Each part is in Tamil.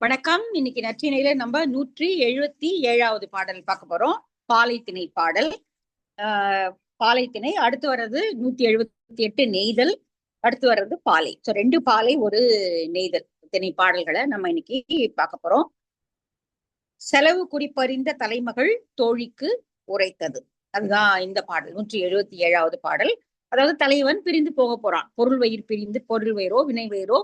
வணக்கம். இன்னைக்கு நற்றினையில நம்ம நூற்றி எழுபத்தி ஏழாவது பாடல் பார்க்க போறோம். பாலைத்திணை பாடல். ஆஹ் பாலைத்திணை. அடுத்து வர்றது நூத்தி எழுபத்தி எட்டு நெய்தல். அடுத்து வர்றது பாலை. ஸோ ரெண்டு பாலை ஒரு நெய்தல். திணை பாடல்களை நம்ம இன்னைக்கு பார்க்க போறோம். செலவு குறிப்பறிந்த தலைமகள் தோழிக்கு உரைத்தது. அதுதான் இந்த பாடல் நூற்றி எழுபத்தி ஏழாவது பாடல். அதாவது தலைவன் பிரிந்து போக போறான். பொருள் வயிறு பிரிந்து பொருள் வயிறோ வினை வயிறோ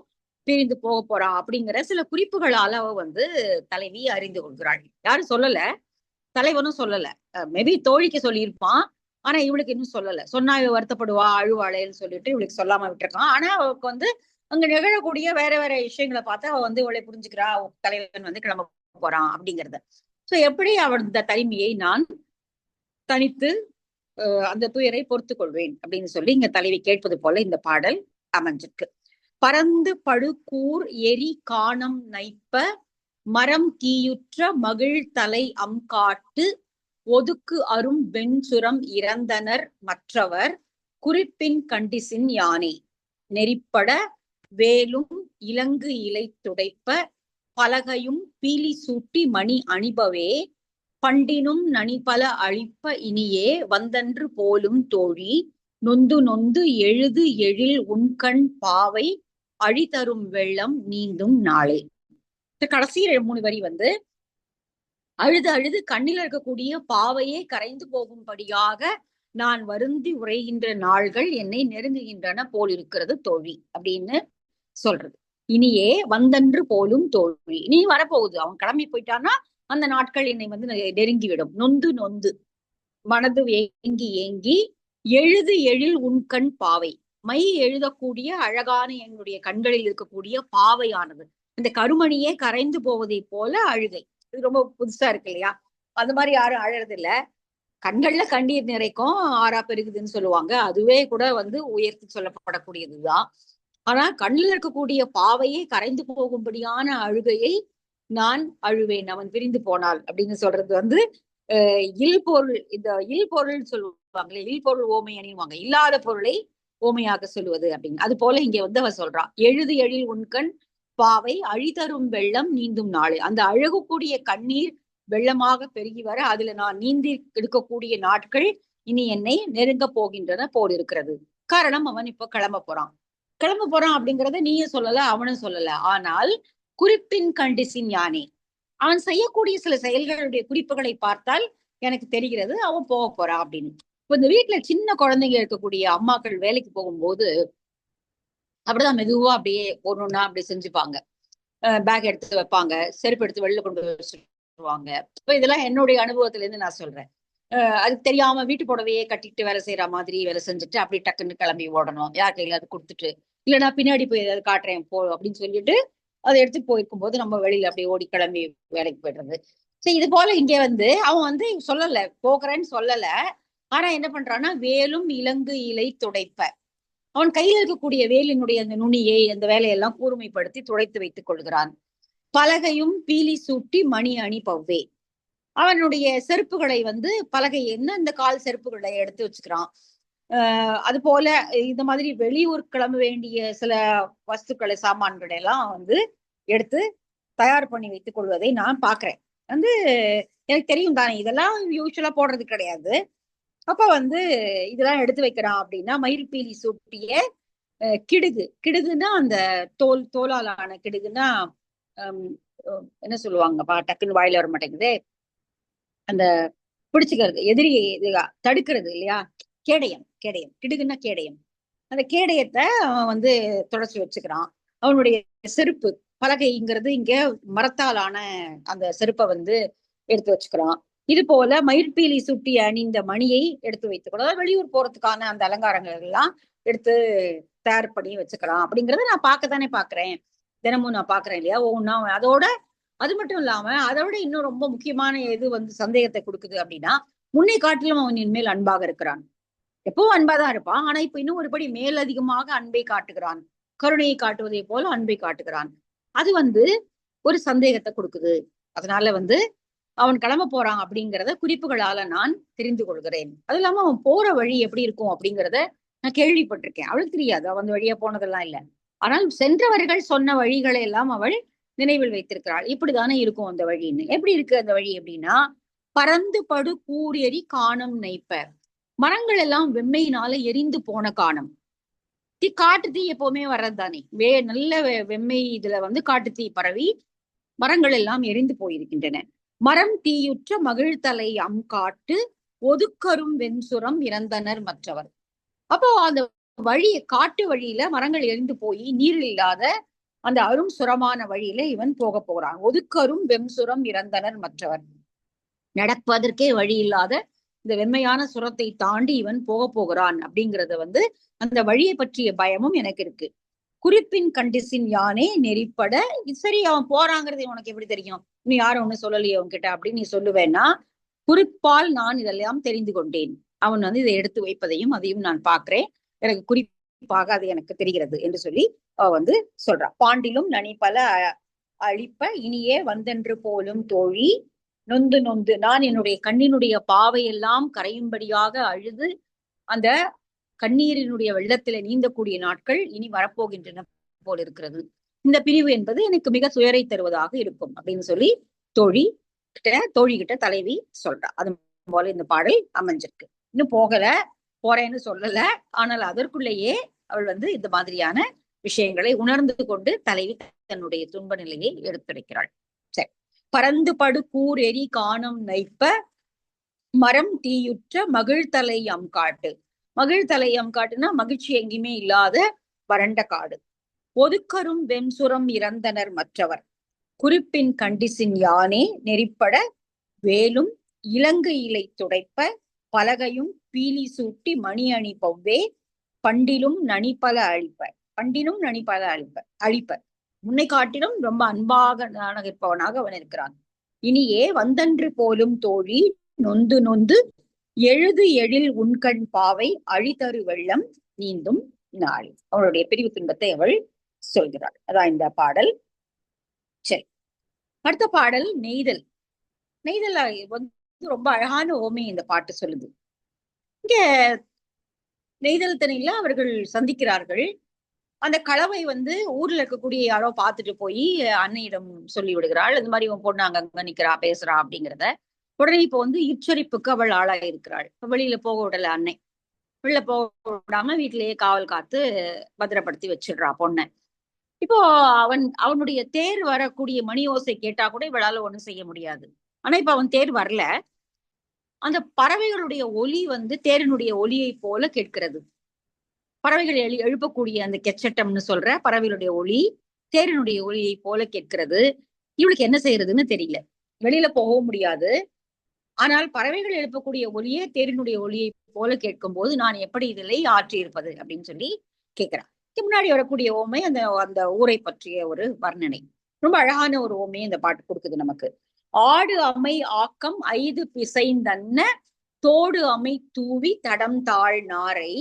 பிரிந்து போக போறான் அப்படிங்கிற சில குறிப்புகளால அவ வந்து தலைவி அறிந்து கொள்கிறாள். யாரும் சொல்லல. தலைவனும் சொல்லல. மேபி தோழிக்கு சொல்லியிருப்பான். ஆனா இவளுக்கு இன்னும் சொல்லல. சொன்னா இவ வருத்தப்படுவா அழுவாளேன்னு சொல்லிட்டு இவளுக்கு சொல்லாம விட்டுருக்கான். ஆனா அவளுக்கு வந்து அங்க நிகழக்கூடிய வேற வேற விஷயங்களை பார்த்து அவ வந்து இவளை புரிஞ்சுக்கிறா. தலைவன் வந்து கிளம்ப போறான் அப்படிங்கறத. சோ எப்படி அவள் இந்த தனிமையை நான் தனித்து அந்த துயரை பொறுத்து கொள்வேன் அப்படின்னு சொல்லி இங்க தலைவி கேட்பது போல இந்த பாடல் அமைஞ்சிருக்கு. பறந்து படுகூர் எரி காணம் நைப்ப மரம் தீயுற்ற மகிழ் தலை அம்காட்டு ஒதுக்கு அரும் வெண்சுரம் இறந்தனர் மற்றவர் குறிப்பின் கண்டிசின் யானை. நெறிப்பட வேலும் இலங்கு இலை துடைப்ப பலகையும் பீலி சூட்டி மணி அணிபவே பண்டினும் நனிபல அழிப்ப இனியே வந்தன்று போலும் தோழி நொந்து நொந்து எழுது எழில் உண்கண் பாவை அழிதரும் வெள்ளம் நீந்தும் நாளே. கடைசி மூணு வரி வந்து அழுது அழுது கண்ணில் இருக்கக்கூடிய பாவையே கரைந்து போகும்படியாக நான் வருந்தி உரைகின்ற நாள்கள் என்னை நெருங்குகின்றன போல் இருக்கிறது தோழி அப்படின்னு சொல்றது. இனியே வந்தன்று போலும் தோழி. இனி வரப்போகுது. அவன் கிளம்பி போயிட்டான்னா அந்த நாட்கள் என்னை வந்து நெருங்கிவிடும். நொந்து நொந்து. மனது ஏங்கி ஏங்கி எழுது எழில் உன்கண் பாவை. மை எழுதக்கூடிய அழகான என்னுடைய கண்களில் இருக்கக்கூடிய பாவையானது. இந்த கருமணியே கரைந்து போவதை போல அழுகை. இது ரொம்ப புதுசா இருக்கு இல்லையா? அந்த மாதிரி யாரும் அழறது இல்ல கண்கள்ல கண்ணீர் நிறைக்கும் ஆறா பெருகுதுன்னு சொல்லுவாங்க. அதுவே கூட வந்து உயர்த்தி சொல்லப்படக்கூடியதுதான். ஆனா கண்ணில் இருக்கக்கூடிய பாவையே கரைந்து போகும்படியான அழுகையை நான் அழுவேன். அவன் விரிந்து போனாள் அப்படின்னு சொல்றது வந்து இல் பொருள் இந்த இல் பொருள் சொல்லுவாங்களே இல் பொருள் ஓமை அணிவாங்க இல்லாத பொருளை ஓமையாக சொல்லுவது அப்படின்னு. அது போல இங்க வந்து அவ சொல்றான் எழுது எழில் உண்கண் பாவை அழிதரும் வெள்ளம் நீந்தும் நாள். அந்த அழகக்கூடிய கண்ணீர் வெள்ளமாக பெருகி வர அதுல நான் நீந்தி எடுக்கக்கூடிய நாட்கள் இனி என்னை நெருங்க போகின்றன போல் இருக்கிறது. காரணம் அவன் இப்ப கிளம்ப போறான். கிளம்ப போறான் அப்படிங்கறத நீயும் சொல்லல அவனும் சொல்லல. ஆனால் குறிப்பின் கண்டிசின் யானே. அவன் செய்யக்கூடிய சில செயல்களுடைய குறிப்புகளை பார்த்தால் எனக்கு தெரிகிறது அவன் போக போறான் அப்படின்னு. இப்போ இந்த வீட்டுல சின்ன குழந்தைங்க இருக்கக்கூடிய அம்மாக்கள் வேலைக்கு போகும்போது அப்படிதான் மெதுவா அப்படியே ஒண்ணுன்னா அப்படி செஞ்சுப்பாங்க. பேக் எடுத்து வைப்பாங்க செருப்பு எடுத்து வெளில கொண்டு வச்சுருவாங்க. இப்போ இதெல்லாம் என்னுடைய அனுபவத்துல இருந்து நான் சொல்றேன். அதுக்கு தெரியாம வீட்டு புடவையே கட்டிட்டு வேலை செய்யற மாதிரி வேலை செஞ்சுட்டு அப்படி டக்குன்னு கிளம்பி ஓடணும். யார் கையில அது கொடுத்துட்டு இல்லைன்னா பின்னாடி போய் ஏதாவது காட்டுறேன் போ அப்படின்னு சொல்லிட்டு அதை எடுத்து போயிருக்கும் போது நம்ம வெளியில அப்படியே ஓடி கிளம்பி வேலைக்கு போயிடுறது. சரி இது போல இங்க வந்து அவன் வந்து சொல்லல போகிறேன்னு சொல்லல. ஆனா என்ன பண்றான்னா வேலும் இலங்கு இலை துடைப்ப. அவன் கையில் இருக்கக்கூடிய வேலினுடைய அந்த நுனியை அந்த வேலையெல்லாம் கூர்மைப்படுத்தி துடைத்து வைத்துக் கொள்கிறான். பலகையும் பீலி சூட்டி மணி அணி பவ்வே. அவனுடைய செருப்புகளை வந்து பலகை என்ன இந்த கால் செருப்புகளை எடுத்து வச்சுக்கிறான். ஆஹ் அது போல இந்த மாதிரி வெளியூர் கிளம்ப வேண்டிய சில வஸ்துக்களை சாமான்களை எல்லாம் வந்து எடுத்து தயார் பண்ணி வைத்துக் கொள்வதை நான் பாக்குறேன். வந்து எனக்கு தெரியும் தானே இதெல்லாம் யூஸ்வலா போடுறது கிடையாது. அப்ப வந்து இதெல்லாம் எடுத்து வைக்கிறான் அப்படின்னா மயில் பீலி சூட்டிய கிடுகு. கிடுகுன்னா அந்த தோல் தோலாலான கிடுகுன்னா என்ன சொல்லுவாங்கப்பா டக்குன்னு வாயில வர மாட்டேங்குது. அந்த பிடிச்சுக்கிறது எதிரி தடுக்கிறது இல்லையா? கேடயம் கேடயம். கிடுகுன்னா கேடயம். அந்த கேடயத்தை அவன் வந்து தொடச்சி வச்சுக்கிறான். அவனுடைய செருப்பு பலகைங்கிறது இங்க மரத்தாலான அந்த செருப்பை வந்து எடுத்து வச்சுக்கிறான். இது போல மயிர்பீலி சுட்டி அணிந்த மணியை எடுத்து வைத்துக்கணும் அதாவது வெளியூர் போறதுக்கான அந்த அலங்காரங்கள் எல்லாம் எடுத்து தயார் பண்ணி வச்சுக்கலாம். அப்படிங்கறத நான் பார்க்கத்தானே பாக்குறேன் தினமும் நான் பாக்குறேன் இல்லையா? ஒவ்வொன்னா அதோட அது மட்டும் இல்லாம அதை விட இன்னும் ரொம்ப முக்கியமான எது வந்து சந்தேகத்தை கொடுக்குது அப்படின்னா முன்னே காட்டிலும் அவன் இனிமேல் அன்பாக இருக்கிறான். எப்பவும் அன்பாதான் இருப்பான். ஆனா இப்ப இன்னும் ஒருபடி மேல் அதிகமாக அன்பை காட்டுகிறான். கருணையை காட்டுவதை போல அன்பை காட்டுகிறான். அது வந்து ஒரு சந்தேகத்தை கொடுக்குது. அதனால வந்து அவன் கிளம்ப போறான் அப்படிங்கிறத குறிப்புகளால நான் தெரிந்து கொள்கிறேன். அது இல்லாம அவன் போற வழி எப்படி இருக்கும் அப்படிங்கிறத நான் கேள்விப்பட்டிருக்கேன். அவளுக்கு தெரியாது. அவன் வழியா போனதெல்லாம் இல்லை. ஆனால் சென்றவர்கள் சொன்ன வழிகளை எல்லாம் அவள் நினைவில் வைத்திருக்கிறாள். இப்படிதானே இருக்கும் அந்த வழின்னு. எப்படி இருக்கு அந்த வழி அப்படின்னா பறந்து படு கூறியறி காணம் நெய்ப்ப மரங்கள் எல்லாம் வெம்மையினால எரிந்து போன காணம். தீ காட்டு தீ எப்பவுமே வர்றது தானே வே நல்ல வெம்மை இதுல வந்து காட்டு தீ பரவி மரங்கள் எல்லாம் எரிந்து போயிருக்கின்றன. மரம் தீயுற்ற மகிழ்தலை அம் காட்டு ஒதுக்கரும் வெண்சுரம் இறந்தனர் மற்றவர். அப்போ அந்த வழி காட்டு வழியில மரங்கள் எரிந்து போய் நீர் இல்லாத அந்த அரும் சுரமான வழியில இவன் போக போறான் ஒதுக்கரும் வெம்சுரம் இறந்தனர் மற்றவர். நடப்பதற்கே வழி இல்லாத இந்த வெண்மையான சுரத்தை தாண்டி இவன் போக போகிறான் அப்படிங்கறத வந்து அந்த வழியை பற்றிய பயமும் எனக்கு இருக்கு. குறிப்பின் கண்டிசின் யானே நெறிப்பட சரி அவன் போறாங்கிறது உனக்கு எப்படி தெரியும்? நீ யாரும் ஒண்ணு சொல்லலையே அவன்கிட்ட அப்படின்னு நீ சொல்லுவேன்னா குறிப்பால் நான் இதெல்லாம் தெரிந்து கொண்டேன். அவன் வந்து இதை எடுத்து வைப்பதையும் அதையும் நான் பார்க்கிறேன். எனக்கு குறிப்பாக அது எனக்கு தெரிகிறது என்று சொல்லி அவ வந்து சொல்றா. பாண்டிலும் நனிப்பல அழிப்ப இனியே வந்தென்று போலும் தோழி நொந்து நொந்து நான் என்னுடைய கண்ணினுடைய பாவையெல்லாம் கரையும்படியாக அழுது அந்த கண்ணீரினுடைய வெள்ளத்திலே நீந்தக்கூடிய நாட்கள் இனி வரப்போகின்றன போல் இருக்கிறது. இந்த பிரிவு என்பது எனக்கு மிக துயரை தருவதாக இருக்கும் அப்படின்னு சொல்லி தோழி கிட்ட தோழி கிட்ட தலைவி சொல்றா. அது போல இந்த பாடல் அமைஞ்சிருக்கு. இன்னும் போகல போறேன்னு சொல்லல. ஆனால் அதற்குள்ளேயே அவள் வந்து இந்த மாதிரியான விஷயங்களை உணர்ந்து கொண்டு தலைவி தன்னுடைய துன்ப நிலையை எடுத்துரைக்கிறாள். சரி. பறந்து படு கூர் எரி காணும் நைப்ப மரம் தீயுற்ற மகிழ்தலை அம் காட்டு. மகிழ் தலையம் காட்டுனா மகிழ்ச்சி எங்கேயுமே இல்லாத வறண்ட காடு. ஒதுக்கரும் வெண்சுரம் இறந்தனர் மற்றவர். குறிப்பின் கண்டிசின் யானே நெறிப்பட வேலும் இலங்கை இலை துடைப்ப பலகையும் பீலி சூட்டி மணி அணி பவ்வே பண்டிலும் நனிப்பல அழிப்பர் பண்டிலும் நனிப்பல அழிப்பர் அழிப்பர் முன்னை காட்டிலும் ரொம்ப அன்பாக இருப்பவனாக அவன் இருக்கிறான். இனியே வந்தன்று போலும் தோழி நொந்து நொந்து எழுது எழில் உண்கண் பாவை அழிதரு வெள்ளம் நீந்தும் நாளி. அவளுடைய பிரிவு துன்பத்தை அவள் சொல்கிறாள். அதான் இந்த பாடல். சரி. அடுத்த பாடல் நெய்தல். நெய்தல் வந்து ரொம்ப அழகான ஓமை இந்த பாட்டு சொல்லுது. இங்க நெய்தல் தனியில அவர்கள் சந்திக்கிறார்கள். அந்த கலவை வந்து ஊர்ல இருக்கக்கூடிய யாரோ பார்த்துட்டு போய் அன்னையிடம் சொல்லி விடுகிறாள் இந்த மாதிரி உன் பொண்ணு அங்க நிக்கிறா பேசுறா அப்படிங்கிறத. உடனே இப்போ வந்து இச்சரிப்புக்கு அவள் ஆளாயிருக்கிறாள். வெளியில போக விடல அன்னை. வெளில போக விடாம வீட்டிலேயே காவல் காத்து பத்திரப்படுத்தி வச்சிடுறா பொண்ணை. இப்போ அவன் அவனுடைய தேர் வரக்கூடிய மணி ஓசை கேட்டா கூட இவளால ஒண்ணும் செய்ய முடியாது. ஆனா இப்ப அவன் தேர் வரல. அந்த பறவைகளுடைய ஒலி வந்து தேரினுடைய ஒலியை போல கேட்கிறது. பறவைகள் எழு எழுப்பக்கூடிய அந்த கெச்சட்டம்னு சொல்ற பறவைகளுடைய ஒலி தேரினுடைய ஒலியை போல கேட்கிறது. இவளுக்கு என்ன செய்யறதுன்னு தெரியல. வெளியில போகவும் முடியாது. ஆனால் பறவைகள் எழுப்பக்கூடிய ஒளியே தேரினுடைய ஒளியை போல கேட்கும் போது நான் எப்படி இதில் ஆற்றி இருப்பது அப்படின்னு சொல்லி கேட்கிறான் முன்னாடி வரக்கூடிய ஓமை அந்த அந்த ஊரை பற்றிய ஒரு வர்ணனை. ரொம்ப அழகான ஒரு ஓமையை இந்த பாட்டு கொடுக்குது நமக்கு. ஆடு அமை ஆக்கம் ஐது பிசைந்தன்ன தோடு அமை தூவி தடம் தாழ் நாரை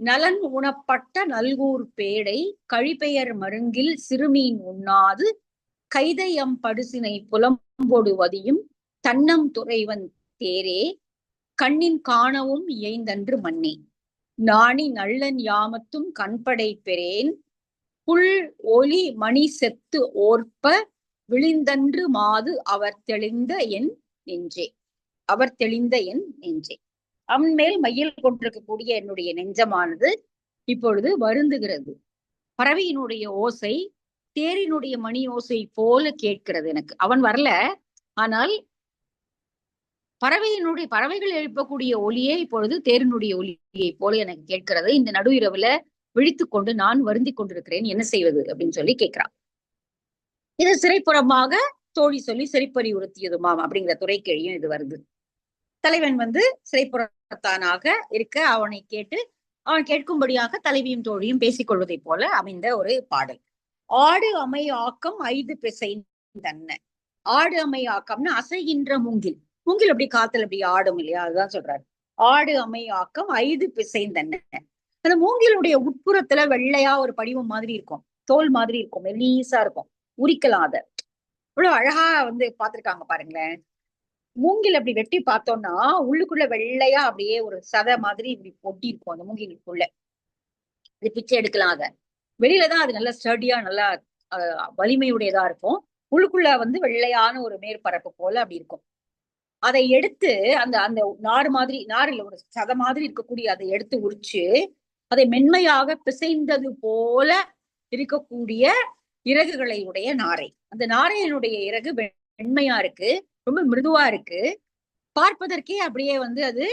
நலன் உணப்பட்ட நல்கூர் பேடை கழிப்பெயர் மருங்கில் சிறுமீன் உண்ணாது கைதையம் படுசினை புலம்பொடுவதியும் தன்னம் துறைவன் தேரே கண்ணின் காணவும் இயைந்தன்று மண்ணே நாணி நல்லன் யாமத்தும் கண்படை பெறேன் புல் ஒலி மணி செத்து ஓர்ப்ப விழிந்தன்று மாது அவர் தெளிந்த என் நெஞ்சே. அவர் தெளிந்த என் நெஞ்சே. அவன் மேல் மையில் கொண்டிருக்கக்கூடிய என்னுடைய நெஞ்சமானது இப்பொழுது வருந்துகிறது. பறவையினுடைய ஓசை தேரினுடைய மணி ஓசை போல கேட்கிறது எனக்கு. அவன் வரல ஆனால் பறவையினுடைய பறவைகள் எழுப்பக்கூடிய ஒலியே இப்பொழுது தேரினுடைய ஒலியை போல எனக்கு கேட்கிறது. இந்த நடு இரவுல விழித்து கொண்டு நான் வருந்தி கொண்டிருக்கிறேன். என்ன செய்வது? அப்படின்னு சொல்லி கேட்கிறான். இது சிறைப்புறமாக தோழி சொல்லி சிறைப்பறிவுறுத்தியதுமாம் அப்படிங்கிற துறைக்கிழையும் இது வருது. தலைவன் வந்து சிறைப்புறத்தானாக இருக்க அவனை கேட்டு அவன் கேட்கும்படியாக தலைவியும் தோழியும் பேசிக்கொள்வதை போல அமைந்த ஒரு பாடல். ஆடு அமை ஆக்கம் ஐந்து பிசை தன்ன ஆடு அமை ஆக்கம்னு அசைகின்ற மூங்கில். மூங்கில் அப்படி காத்துல அப்படி ஆடும் இல்லையா? அதுதான் சொல்றாரு. ஆடு அமை ஆக்கம் ஐந்து பிசைந்தன்ன அந்த மூங்கிலுடைய உட்புறத்துல வெள்ளையா ஒரு படிவம் மாதிரி இருக்கும். தோல் மாதிரி இருக்கும். மெலீசா இருக்கும். உரிக்கலாம் அதை இவ்வளவு அழகா வந்து பாத்திருக்காங்க பாருங்களேன். மூங்கில் அப்படி வெட்டி பார்த்தோம்னா உள்ளுக்குள்ள வெள்ளையா அப்படியே ஒரு சதை மாதிரி இப்படி ஒட்டி இருக்கும் அந்த மூங்கிலுக்குள்ள. இது பிச்சை எடுக்கலாம் அத வெளியில தான் அது நல்லா ஸ்டடியா நல்லா அஹ், வலிமையுடையதா இருக்கும். உள்ளுக்குள்ள வந்து வெள்ளையான ஒரு மேற்பரப்பு போல அப்படி இருக்கும். அதை எடுத்து அந்த அந்த நார் மாதிரி நார் ஒரு சத மாதிரி இருக்கக்கூடிய அதை எடுத்து உரிச்சு அதை மென்மையாக பிசைந்தது போல இருக்கக்கூடிய இறகுகளை உடைய நாரை. அந்த நாரையினுடைய இறகு மென்மையா இருக்கு ரொம்ப மிருதுவா இருக்கு. பார்ப்பதற்கே அப்படியே வந்து அது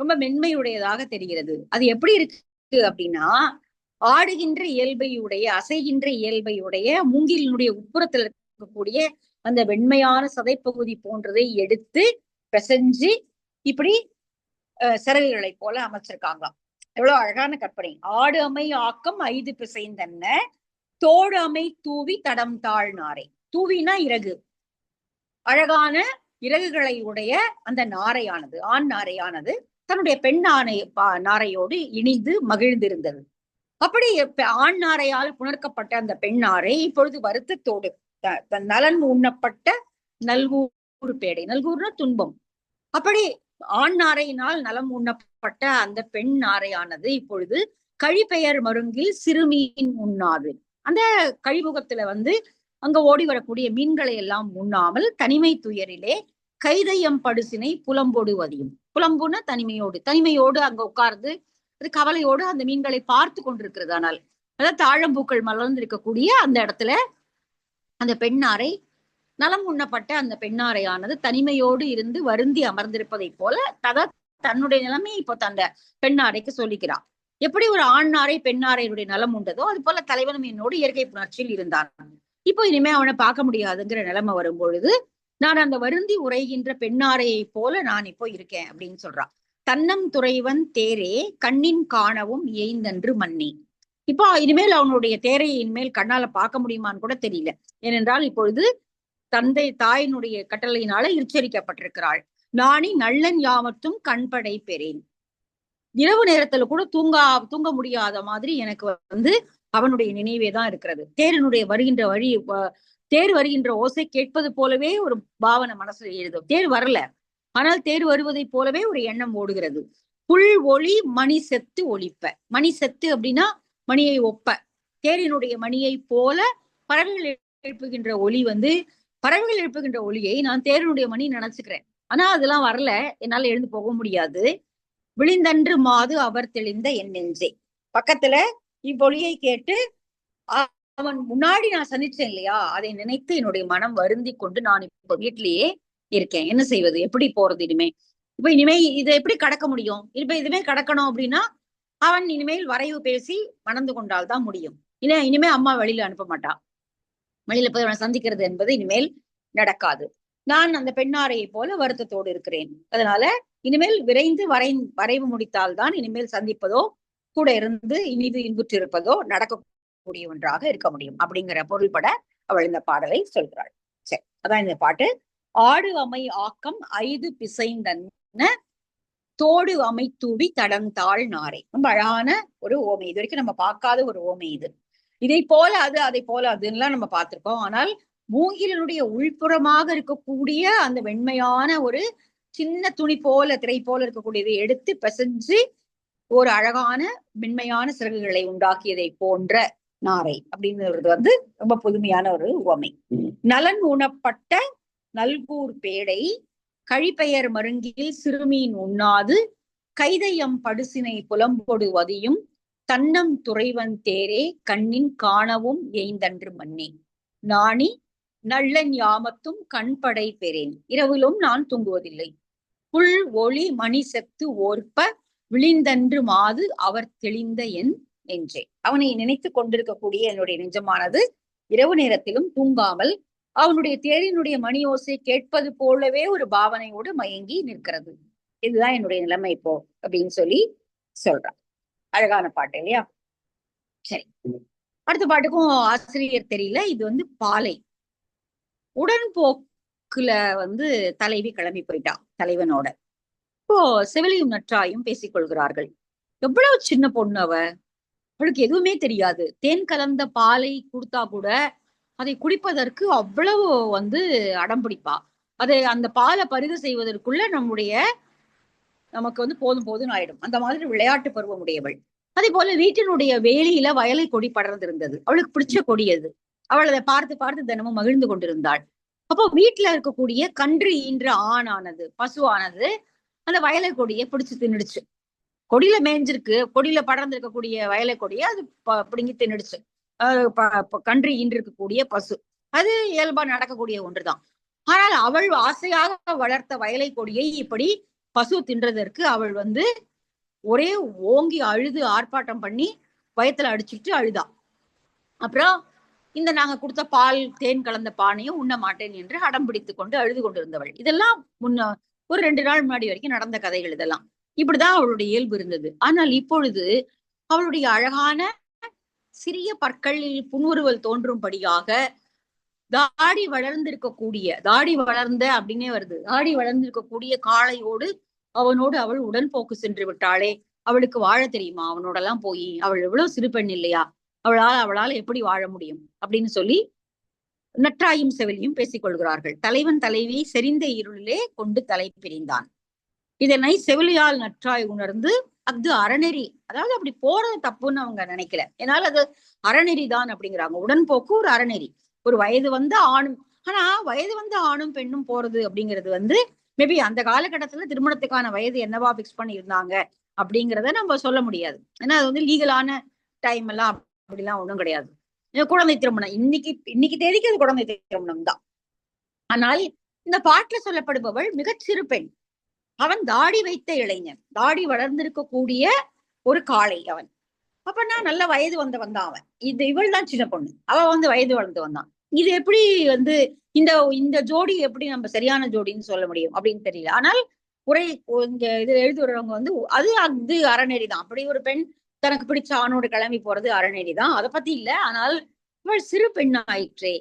ரொம்ப மென்மையுடையதாக தெரிகிறது. அது எப்படி இருக்கு அப்படின்னா ஆடுகின்ற இயல்பையுடைய அசைகின்ற இயல்பையுடைய மூங்கிலினுடைய உட்புறத்துல இருக்கக்கூடிய அந்த வெண்மையான சதைப்பகுதி போன்றதை எடுத்து பிசைஞ்சு இப்படி அஹ், சிறகுகளை போல அமைச்சிருக்காங்களாம். எவ்வளவு அழகான கற்பனை. ஆடு அமை ஆக்கம் ஐது பிசைந்தன்ன தோடு அமை தூவி தடம் தாழ் நாரை தூவினா இறகு. அழகான இறகுகளை உடைய அந்த நாரையானது ஆண் நாரையானது தன்னுடைய பெண் ஆணை பா- நாரையோடு இணைந்து மகிழ்ந்திருந்தது. அப்படி ஆண் நாரையால் புணர்க்கப்பட்ட அந்த பெண் நாரை இப்பொழுது வருத்தத்தோடு நலன் உண்ணப்பட்ட நல்கூர் பேடை. நல்கூர்னா துன்பம். அப்படி ஆண் நாரையினால் நலம் உண்ணப்பட்ட அந்த பெண் நாரையானது இப்பொழுது கழிப்பெயர் மருங்கில் சிறுமீன் உண்ணாது. அந்த கழிமுகத்துல வந்து அங்க ஓடி வரக்கூடிய மீன்களை எல்லாம் உண்ணாமல் தனிமை துயரிலே கைதையம் படுசினை புலம்பொடுவதியும் புலம்புன தனிமையோடு. தனிமையோடு அங்க உட்கார்ந்து அது கவலையோடு அந்த மீன்களை பார்த்து கொண்டிருக்கிறது ஆனால். அதாவது தாழம்பூக்கள் மலர்ந்து இருக்கக்கூடிய அந்த இடத்துல அந்த பெண்ணாரை நலம் உண்ணப்பட்ட அந்த பெண்ணாரையானது தனிமையோடு இருந்து வருந்தி அமர்ந்திருப்பதைப் போல தத தன்னுடைய நிலைமை இப்போ அந்த பெண்ணாரைக்கு சொல்லிக்கிறான் எப்படி ஒரு ஆண்ணாரை பெண்ணாரையுடைய நலம் உண்டதோ அது போல தலைவனும் என்னோடு இயற்கை புணர்ச்சியில் இருந்தான். இப்போ இனிமே அவனை பார்க்க முடியாதுங்கிற நிலைமை வரும் பொழுது நான் அந்த வருந்தி உரைகின்ற பெண்ணாரையை போல நான் இப்போ இருக்கேன் அப்படின்னு சொல்றான். தன்னம் துறைவன் தேரே கண்ணின் காணவும் ஏய்ந்தன்று மன்னி. இப்போ இனிமேல் அவனுடைய தேரையை இனிமேல் கண்ணால பார்க்க முடியுமான்னு கூட தெரியல. ஏனென்றால் இப்பொழுது தந்தை தாயினுடைய கட்டளையினால எச்சரிக்கப்பட்டிருக்கிறாள். நானி நல்லன் யாவற்றும் கண்படை பெறேன். இரவு நேரத்துல கூட தூங்கா தூங்க முடியாத மாதிரி எனக்கு வந்து அவனுடைய நினைவே தான் இருக்கிறது. தேரினுடைய வருகின்ற வழி தேர் வருகின்ற ஓசை கேட்பது போலவே ஒரு பாவனை மனசுல எழுதும் தேர் வரல. ஆனால் தேர் வருவதைப் போலவே ஒரு எண்ணம் ஓடுகிறது. புல் ஒளி மணி செத்து ஒழிப்ப மணி செத்து அப்படின்னா மணியை ஒப்ப. தேரினுடைய மணியை போல பறவைகள் எழுப்புகின்ற ஒலி வந்து பறவைகள் எழுப்புகின்ற ஒலியை நான் தேரினுடைய மணி நினைச்சுக்கிறேன். ஆனா அதெல்லாம் வரல. என்னால எழுந்து போக முடியாது. விழிந்தன்று மாது அவர் தெளிந்த என் நெஞ்சே. பக்கத்துல இவ்வொலியை கேட்டு அவன் முன்னாடி நான் சந்திச்சேன் இல்லையா? அதை நினைத்து என்னுடைய மனம் வருந்தி கொண்டு நான் இப்ப வீட்டிலேயே இருக்கேன். என்ன செய்வது? எப்படி போறது இனிமே? இப்ப இனிமே இதை எப்படி கடக்க முடியும்? இப்ப இதுமே கடக்கணும் அப்படின்னா அவன் இனிமேல் வரைவு பேசி மணந்து கொண்டால் தான் முடியும். இனி இனிமே அம்மா வெளியில அனுப்ப மாட்டா. வெளியில போய் அவனை சந்திக்கிறது என்பது இனிமேல் நடக்காது. நான் அந்த பெண்ணாரையை போல வருத்தத்தோடு இருக்கிறேன். அதனால இனிமேல் விரைந்து வரை வரைவு முடித்தால் தான் இனிமேல் சந்திப்பதோ கூட இருந்து இனிது இன்புற்றிருப்பதோ நடக்கக்கூடிய ஒன்றாக இருக்க முடியும் அப்படிங்கிற பொருள்பட அவள் இந்த பாடலை சொல்கிறாள். சரி அதான் இந்த பாட்டு. ஆடு அமை ஆக்கம் ஐது பிசைந்தன்ன தோடு அமை தூவி தடந்தாள் நாரை. ரொம்ப அழகான ஒரு ஓமை. இது வரைக்கும் நம்ம பார்க்காத ஒரு ஓமை இது. இதை போல அது அதை போல அதுலாம் நம்ம பார்த்திருக்கோம். ஆனால் மூங்கிலனுடைய உள்புறமாக இருக்கக்கூடிய அந்த வெண்மையான ஒரு சின்ன துணி போல திரை போல இருக்கக்கூடியதை எடுத்து பிசைஞ்சு ஒரு அழகான மென்மையான சிறகுகளை உண்டாக்கியதை போன்ற நாரை அப்படிங்கிறது வந்து ரொம்ப புதுமையான ஒரு உவமை நலன் உணப்பட்ட நல்கூர் பேடை கழிப்பெயர் மருங்கில் சிறுமீன் உண்ணாது கைதையம் படுசினை புலம்பொடுவதியும் தன்னம் துறைவன் தேரே கண்ணின் காணவும் எய்ந்தன்று மன்னேன் நாணி நள்ளன் யாமத்தும் கண்படை பெறேன். இரவிலும் நான் தூங்குவதில்லை. புல் ஒளி மணி செத்து ஓர்ப்ப விழிந்தன்று மாது அவர் தெளிந்த என் நெஞ்சே அவனை நினைத்து கொண்டிருக்கக்கூடிய என்னுடைய நெஞ்சமானது இரவு நேரத்திலும் தூங்காமல் அவனுடைய தேரினுடைய மணி ஓசை கேட்பது போலவே ஒரு பாவனையோடு மயங்கி நிற்கிறது. இதுதான் என்னுடைய நிலைமை இப்போ அப்படின்னு சொல்லி சொல்றான். அழகான பாட்டு இல்லையா? சரி. அடுத்த பாட்டுக்கும் ஆசிரியர் தெரியல. இது வந்து பாலை. உடன்போக்குல வந்து தலைவி கிளம்பி போயிட்டா தலைவனோட. இப்போ செவிலியும் நற்றாயும் பேசிக்கொள்கிறார்கள் எவ்வளவு சின்ன பொண்ணு அவ? அவளுக்கு எதுவுமே தெரியாது. தேன் கலந்த பாலை கொடுத்தா கூட அதை குடிப்பதற்கு அவ்வளவு வந்து அடம் பிடிப்பா. அதை அந்த பாலை பருக செய்வதற்குள்ள நம்முடைய நமக்கு வந்து போதும் போதும் ஆயிடும். அந்த மாதிரி விளையாட்டு பருவம் உடையவள். அதே போல வீட்டினுடைய வேலியில வயலை கொடி படர்ந்து இருந்தது அவளுக்கு பிடிச்ச கொடி அது. அவள் அதை பார்த்து பார்த்து தினமும் மகிழ்ந்து கொண்டிருந்தாள். அப்போ வீட்டுல இருக்கக்கூடிய கன்று ஈன்ற ஆணானது பசுவானது அந்த வயலை கொடியை பிடிச்சு தின்னுடுச்சு. கொடியில மேய்ஞ்சிருக்கு கொடியில படர்ந்து இருக்கக்கூடிய வயலை கொடியை அது ப- பிடுங்கி தின்னுடுச்சு. கன்று ஈன்றிருக்கக்கூடிய பசு. அது இயல்பா நடக்கக்கூடிய ஒன்றுதான். ஆனால் அவள் ஆசையாக வளர்த்த வயலை கொடியை இப்படி பசு தின்றதற்கு அவள் வந்து ஒரே ஓங்கி அழுது ஆர்ப்பாட்டம் பண்ணி வயத்துல அடிச்சுட்டு அழுதா. அப்புறம் இந்த நாங்க கொடுத்த பால் தேன் கலந்த பானையும் உண்ண மாட்டேன் என்று அடம் பிடித்து கொண்டு அழுது கொண்டிருந்தவள். இதெல்லாம் முன்ன ஒரு ரெண்டு நாள் முன்னாடி வரைக்கும் நடந்த கதைகள் இதெல்லாம். இப்படிதான் அவளுடைய இயல்பு இருந்தது. ஆனால் இப்பொழுது அவளுடைய அழகான சிறிய பற்களில் புன்முறுவல் தோன்றும்படியாக தாடி வளர்ந்திருக்கக்கூடிய தாடி வளர்ந்த அப்படின்னே வருது. தாடி வளர்ந்திருக்கக்கூடிய காளையோடு அவனோடு அவள் உடன்போக்கு சென்று விட்டாளே. அவளுக்கு வாழ தெரியுமா? அவனோட எல்லாம் போய் அவள் எவ்வளவு சிறு பெண் இல்லையா? அவளால் அவளால் எப்படி வாழ முடியும்? அப்படின்னு சொல்லி நற்றாயும் செவிலியும் பேசிக் கொள்கிறார்கள். தலைவன் தலைவி செறிந்த இருளிலே கொண்டு தலை பிரிந்தான். இதனை செவிலியால் நற்றாய் உணர்ந்து அது அறநெறி. அதாவது அப்படி போறது தப்புன்னு அவங்க நினைக்கல. ஏன்னால் அது அறநெறி தான் அப்படிங்கிறாங்க. உடன்போக்கு ஒரு அறநெறி. ஒரு வயது வந்த ஆணும். ஆனா வயது வந்த ஆணும் பெண்ணும் போறது அப்படிங்கிறது வந்து மேபி அந்த காலகட்டத்துல திருமணத்துக்கான வயது என்னவா பிக்ஸ் பண்ணி இருந்தாங்க அப்படிங்கிறத நம்ம சொல்ல முடியாது. ஏன்னா அது வந்து லீகலான டைம் எல்லாம் அப்படிலாம் ஒண்ணும் கிடையாது. குழந்தை திருமணம். இன்னைக்கு இன்னைக்கு தேதிக்கு அது குழந்தை திருமணம் தான் ஆனால் இந்த பாட்டுல சொல்லப்படுபவள் மிகச் சிறு பெண். அவன் தாடி வைத்த இளைஞன். தாடி வளர்ந்திருக்கக்கூடிய ஒரு காளை அவன். அப்பனா நல்ல வயது வந்தவன் தான் அவன். இது இவள் தான் சின்ன பொண்ணு. அவ வந்து வயது வளர்ந்து வந்தான். இது எப்படி வந்து இந்த இந்த ஜோடி எப்படி நம்ம சரியான ஜோடின்னு சொல்ல முடியும் அப்படின்னு தெரியல. ஆனால் உரை இங்க இது எழுதுறவங்க வந்து அது அது அறநெறி தான். அப்படி ஒரு பெண் தனக்கு பிடிச்ச ஆணோடு கிளம்பி போறது அறநெறி தான். அதை பத்தி இல்ல. ஆனால் இவள் சிறு பெண் ஆயிற்றே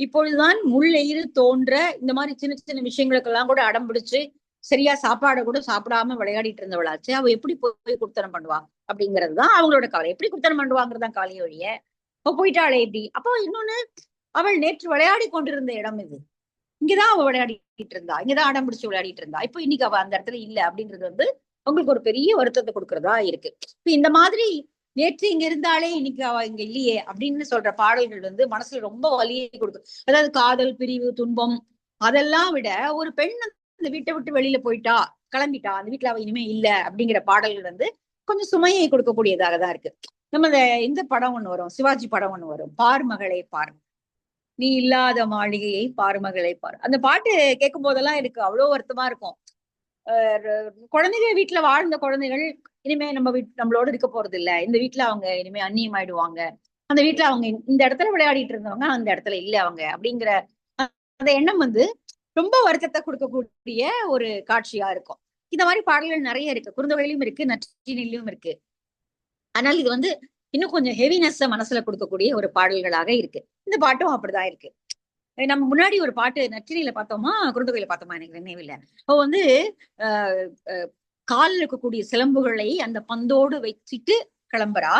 இப்பொழுதுதான் முள்ளெயிறு தோன்ற இந்த மாதிரி சின்ன சின்ன விஷயங்களுக்கெல்லாம் கூட அடம் பிடிச்சு சரியா சாப்பாடை கூட சாப்பிடாம விளையாடிட்டு இருந்தவளாச்சு அவ எப்படி போய் குடுத்தனம் பண்ணுவா? அப்படிங்கிறது தான் அவங்களோட கவலை. எப்படி குடுத்தனம் பண்ணுவாங்கிறதான் கவலையை ஒழிய. அவ போயிட்டாளே இப்படி. அப்போ இன்னொன்னு அவள் நேற்று விளையாடி கொண்டிருந்த இடம் இது. இங்கதான் அவ விளையாடிட்டு இருந்தா. இங்கதான் அடம் பிடிச்சு விளையாடிட்டு இருந்தா. இப்போ இன்னைக்கு அவ அந்த இடத்துல இல்ல அப்படின்றது வந்து உங்களுக்கு ஒரு பெரிய வருத்தத்தை கொடுக்கறதா இருக்கு. இப்ப இந்த மாதிரி நேற்று இங்க இருந்தாலே இன்னைக்கு அவ இங்க இல்லையே அப்படின்னு சொல்ற பாடல்கள் வந்து மனசுல ரொம்ப வலியை கொடுக்கும். அதாவது காதல் பிரிவு துன்பம் அதெல்லாம் விட ஒரு பெண் அந்த வீட்டை விட்டு வெளியில போயிட்டா கிளம்பிட்டா அந்த வீட்டுல அவ இனிமே இல்ல அப்படிங்கிற பாடல்கள் வந்து கொஞ்சம் சுமையை கொடுக்கக்கூடியதாக தான் இருக்கு. நம்ம இந்த இந்த படம் ஒண்ணு வரும் சிவாஜி படம் ஒண்ணு வரும். பார் மகளை பார். நீ இல்லாத மாளிகையை பார் மகளை பார். அந்த பாட்டு கேட்கும் போதெல்லாம் எனக்கு அவ்வளவு வருத்தமா இருக்கும். அஹ் குழந்தைங்க வீட்டுல வாழ்ந்த குழந்தைகள் இனிமே நம்ம வீட் நம்மளோட இருக்க போறது இல்ல. இந்த வீட்டுல அவங்க இனிமே அந்நியம் ஆயிடுவாங்க அந்த வீட்டுல அவங்க இந்த இடத்துல விளையாடிட்டு இருந்தவங்க அந்த இடத்துல இல்ல அவங்க அப்படிங்கிற அந்த எண்ணம் வந்து ரொம்ப வருத்தத்தை கொடுக்கக்கூடிய ஒரு காட்சியா இருக்கும். இந்த மாதிரி பாடல்கள் நிறைய இருக்கு. குறுந்தொகையிலும் இருக்கு நற்றினிலும் இருக்கு. ஆனால் இது வந்து இன்னும் கொஞ்சம் ஹெவினஸ் மனசுல கொடுக்கக்கூடிய ஒரு பாடல்களாக இருக்கு. இந்த பாட்டும் அப்படிதான் இருக்கு. நம்ம முன்னாடி ஒரு பாட்டு நற்றினியில பார்த்தோமா குறுந்தொகையில பார்த்தோமா எனக்கு நினைவில்லை இப்போ வந்து ஆஹ் காலில் இருக்கக்கூடிய சிலம்புகளை அந்த பந்தோடு வச்சுட்டு கிளம்புறா.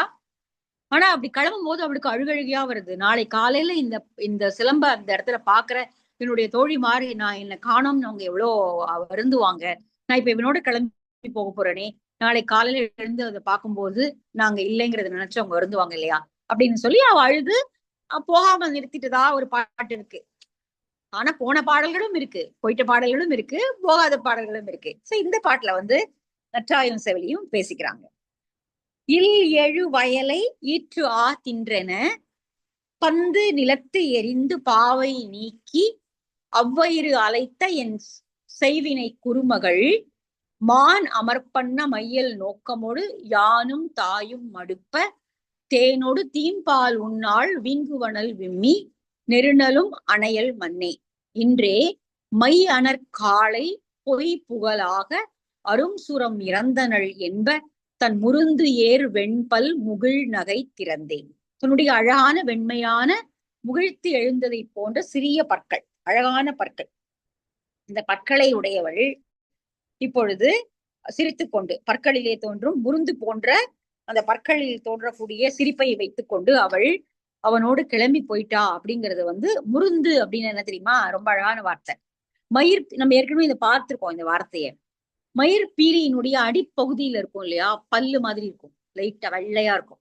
ஆனா அப்படி கிளம்பும் போது அவளுக்கு அழுகழுகியா வருது. நாளை காலையில இந்த இந்த சிலம்ப அந்த இடத்துல பாக்குற என்னுடைய தோழி மாறி நான் என்னை காணோம்னு அவங்க எவ்வளோ வருந்துவாங்க. நான் இப்ப இவனோட கிளம்பி போக போறேனே. நாளை காலையில எழுந்து அதை பார்க்கும்போது நாங்க இல்லைங்கிறத நினைச்சு அவங்க வருந்துவாங்க இல்லையா? அப்படின்னு சொல்லி அவ அழுது போகாம நிறுத்திட்டுதா ஒரு பாட்டு இருக்கு. ஆனா போன பாடல்களும் இருக்கு போயிட்ட பாடல்களும் இருக்கு போகாத பாடல்களும் இருக்கு. சோ இந்த பாட்டுல வந்து நற்றாயும் செவிலியும் பேசிக்கிறாங்க. இல் எழு வயலை ஈற்று ஆ தின்றென பந்து நிலத்து எரிந்து பாவை நீக்கி அவ்வயிறு அழைத்த என் செய்வினை குறுமகள் மான் அமர்ப்பண்ண மையல் நோக்கமோடு யானும் தாயும் மடுப்ப தேனோடு தீம்பால் உன்னாள் வீங்குவனல் விம்மி நெருணலும் அணையல் மண்ணே இன்றே மை அனற்காலை பொய் புகழாக அரும் சுரம் இறந்தனள் என்ப தன் முருந்து ஏர் வெண்பல் முகிழ் நகை திறந்தேன். தன்னுடைய அழகான வெண்மையான முகிழ்த்து எழுந்ததை போன்ற சிறிய பற்கள். அழகான பற்கள். இந்த பற்களை உடையவள் இப்பொழுது சிரித்து கொண்டு பற்களிலே தோன்றும் முருந்து போன்ற அந்த பற்களில் தோன்றக்கூடிய சிரிப்பை வைத்துக் கொண்டு அவள் அவனோடு கிளம்பி போயிட்டா அப்படிங்கறது வந்து முருந்து அப்படின்னு என்ன தெரியுமா? ரொம்ப அழகான வார்த்தை. மயிர் நம்ம ஏற்கனவே இதை பார்த்திருக்கோம் இந்த வார்த்தையை. மயிர் பீலியினுடைய அடிப்பகுதியில இருக்கும் இல்லையா? பல்லு மாதிரி இருக்கும். லைட்டா வெள்ளையா இருக்கும்.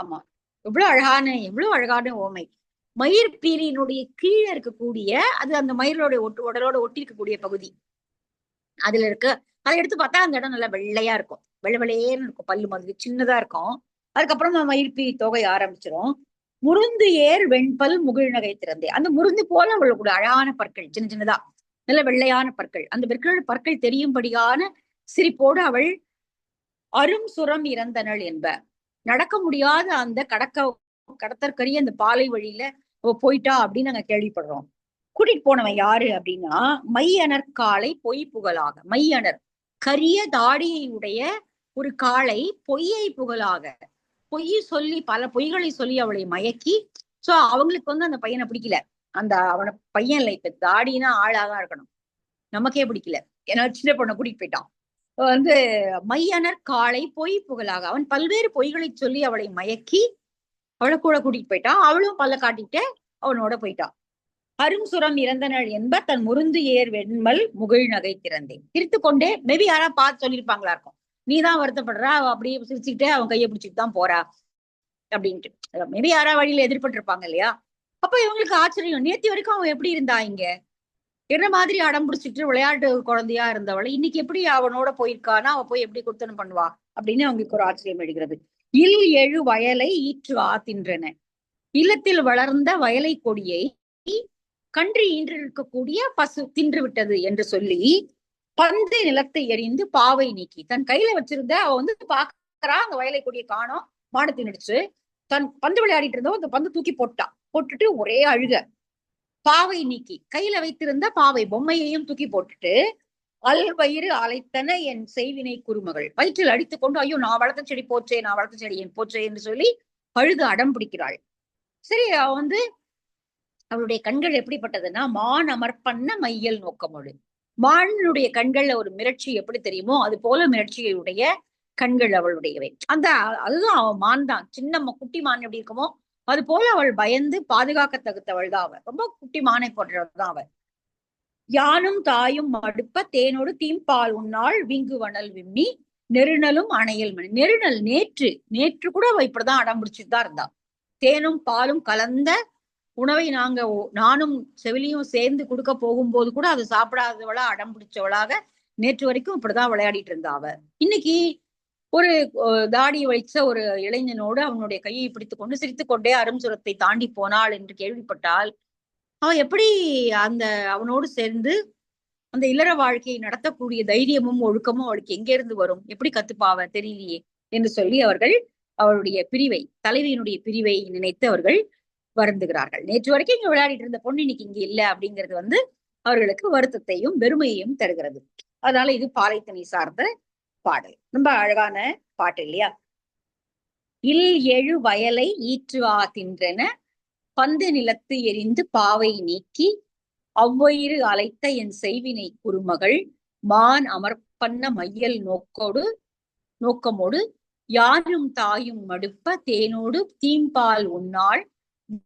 ஆமா. எவ்வளவு அழகான எவ்வளவு அழகான ஓமை. மயிர் பீலியினுடைய கீழே இருக்கக்கூடிய அது அந்த மயிலோட ஒட்டு உடலோட ஒட்டி இருக்கக்கூடிய பகுதி. அதுல இருக்கு. அதை எடுத்து பார்த்தா அந்த இடம் நல்லா வெள்ளையா இருக்கும். வெள்ளை வெள்ளையேன்னு இருக்கும். பல்லு மாதிரி சின்னதா இருக்கும். அதுக்கப்புறம் நம்ம மயிர்பி தொகை ஆரம்பிச்சிரும். முருந்து ஏர் வெண்பல் முகிழ் நகை திறந்தே. அந்த முருந்து போல அவளுக்கு அழகான பற்கள் சின்ன சின்னதா. நல்ல வெள்ளையான பற்கள். அந்த பெருக்களோட பற்கள் தெரியும்படியான சிரிப்போடு அவள் அரும் சுரம் இறந்தனள் என்ப. நடக்க முடியாத அந்த கடக்க கடத்தற்கரிய அந்த பாலை வழியில போயிட்டா அப்படின்னு நாங்க கேள்விப்படுறோம். கூட்டிட்டு போனவன் யாரு அப்படின்னா மையனர் காலை பொய் புகழாக. மையனர் கரிய தாடியை உடைய ஒரு காளை பொய்யை புகழாக. பொய் சொல்லி பல பொய்களை சொல்லி அவளை மயக்கி சோ அவங்களுக்கு வந்து அந்த பையனை பிடிக்கல. அந்த அவனை பையன் இல்லை இப்ப தாடினா ஆளாக இருக்கணும். நமக்கே பிடிக்கல. ஏன்னா சின்ன பொண்ணை கூட்டிட்டு போயிட்டான். வந்து மையனர் காளை பொய் புகழாக. அவன் பல்வேறு பொய்களை சொல்லி அவளை மயக்கி அவளை கூட கூட்டிட்டு போயிட்டான் அவளும் பல்ல காட்டிட்டு அவனோட போயிட்டான் அரும் சுரம் இறந்தனள் என்ப தன் முருந்து ஏர் வெண்மல் முகிழ் நகை திறந்தேன். திருத்து கொண்டே மேபி யாரா பார்த்து சொல்லியிருப்பாங்களா இருக்கும். நீதான் வருத்தப்படுறா அவ அப்படியே சிரிச்சுக்கிட்டே அவன் கையை பிடிச்சிட்டு தான் போறா அப்படின்ட்டு. மேபி யாரா வழியில எதிர்பட்டு இருப்பாங்க இல்லையா? அப்ப இவங்களுக்கு ஆச்சரியம். நேத்தி வரைக்கும் அவன் எப்படி இருந்தா இங்க? என்ன மாதிரி அடம் பிடிச்சிட்டு விளையாட்டு குழந்தையா இருந்தவளை. இன்னைக்கு எப்படி அவனோட போயிருக்கானா? அவ போய் எப்படி குத்தனம் பண்ணுவா? அப்படின்னு அவங்களுக்கு ஒரு ஆச்சரியம் எழுகிறது. இல் எழு வயலை ஈற்று ஆத்தின்றன. இல்லத்தில் வளர்ந்த வயலை கொடியை கன்று ஈன்றிருக்கக்கூடிய பசு தின்று விட்டது என்று சொல்லி பந்து நிலத்தை எறிந்து பாவை நீக்கி. தன் கையில வச்சிருந்த அவ வந்து பாக்குறா அந்த வயலை கொடியை காணோம். மாடு தின்னுடுச்சு. தன் பந்து விளையாடிட்டு இருந்தவோ அந்த பந்து தூக்கி போட்டான் போட்டுட்டு ஒரே அழுக. பாவை நீக்கி. கையில வைத்திருந்த பாவை பொம்மையையும் தூக்கி போட்டுட்டு அல் வயிறு அழைத்தன என் செய்வினை குறுமகள். வயிற்றில் அடித்துக் கொண்டு ஐயோ நான் வளர்த்த செடி போச்சே நான் வளர்த்த செடி என் போச்சே என்று சொல்லி பழுது அடம் பிடிக்கிறாள். சரி அவ வந்து அவளுடைய கண்கள் எப்படிப்பட்டதுன்னா மான் அமர்ப்பண்ண மையல் நோக்கமொழு மானுடைய கண்கள்ல ஒரு மிரட்சி எப்படி தெரியுமோ அது போல மிரட்சியுடைய கண்கள் அவளுடையவை. அந்த அதுதான் அவன் மான் தான் சின்ன குட்டி மான் எப்படி இருக்குமோ அது போல அவள் பயந்து பாதுகாக்க தகுத்தவள் தான் அவள் ரொம்ப குட்டி மானை போன்றவள் தான் அவள் யானும் தாயும் மடுப்ப தேனோடு தீம்பால் உன்னாள் விங்கு வணல் விம்மி நெருணலும் அணையல் மணி. நெருணல் நேற்று நேற்று கூட அவ இப்படிதான் அடம் பிடிச்சிட்டு தான் இருந்தா. தேனும் பாலும் கலந்த உணவை நாங்க நானும் செவிலியும் சேர்ந்து கொடுக்க போகும்போது கூட அதை சாப்பிடாதவளா அடம் பிடிச்சவளாக நேற்று வரைக்கும் இப்படிதான் விளையாடிட்டு இருந்தா அவ. இன்னைக்கு ஒரு தாடி வைச்ச ஒரு இளைஞனோடு அவனுடைய கையை பிடித்து கொண்டு சிரித்து கொண்டே அரும்சுரத்தை தாண்டி போனாள் என்று கேள்விப்பட்டால் அவன் எப்படி அந்த அவனோடு சேர்ந்து அந்த இல்லற வாழ்க்கையை நடத்தக்கூடிய தைரியமும் ஒழுக்கமும் அவளுக்கு எங்க இருந்து வரும்? எப்படி கத்துப்பாவ தெரியலையே என்று சொல்லி அவர்கள் அவருடைய பிரிவை தலைவியினுடைய பிரிவை நினைத்து அவர்கள் வருந்துகிறார்கள். நேற்று வரைக்கும் இங்க விளையாடிட்டு இருந்த பொண்ணு இன்னைக்கு இங்க இல்ல அப்படிங்கிறது வந்து அவர்களுக்கு வருத்தத்தையும் பெருமையையும் தருகிறது. அதனால இது பாலைத்தனி சார்ந்த பாடல். ரொம்ப அழகான பாட்டு இல்லையா? இல் எழு வயலை ஈற்றுவா தின்றன பந்து நிலத்து எரிந்து பாவை நீக்கி அவ்வயிறு அழைத்த என் செய்வினை குறுமகள் மான் அமர்ப்பண்ண மையல் நோக்கோடு நோக்கமோடு யாரும் தாயும் மடுப்ப தேனோடு தீம்பால் உன்னாள்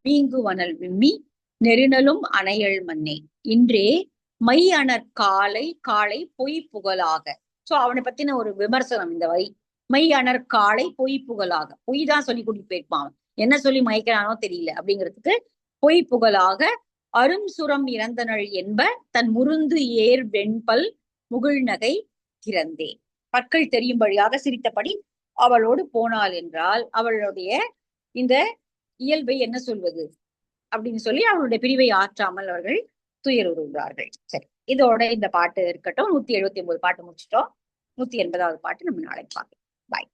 வீங்குவனல் விம்மி நெருணலும் அணையல் மண்ணே இன்றே மை அணர் காலை காலை பொய் புகழாக சோ அவனை பத்தின ஒரு விமர்சனம் இந்த வரி. மை அணர் காலை பொய் புகழாக பொய் தான் சொல்லி கூட்டிட்டு போயிருப்பான். என்ன சொல்லி மயக்கிறானோ தெரியல அப்படிங்கிறதுக்கு பொய் புகழாக அரும் சுரம் இறந்தனள் என்ப தன் முருந்து ஏர் வெண்பல் முகிழ் நகை திறந்தே பற்கள் தெரியும்படியாக சிரித்தபடி அவளோடு போனாள் என்றால் அவளுடைய இந்த இயல்பை என்ன சொல்வது? அப்படின்னு சொல்லி அவளுடைய பிரிவை ஆற்றாமல் அவர்கள் துயருறுகிறார்கள். சரி இதோட இந்த பாட்டு இருக்கட்டும். நூத்தி எழுபத்தி ஒன்பது பாட்டு முடிச்சிட்டோம். நூத்தி எண்பதாவது பாட்டு நம்ம நாளைக்கு பார்க்கலாம். பாய்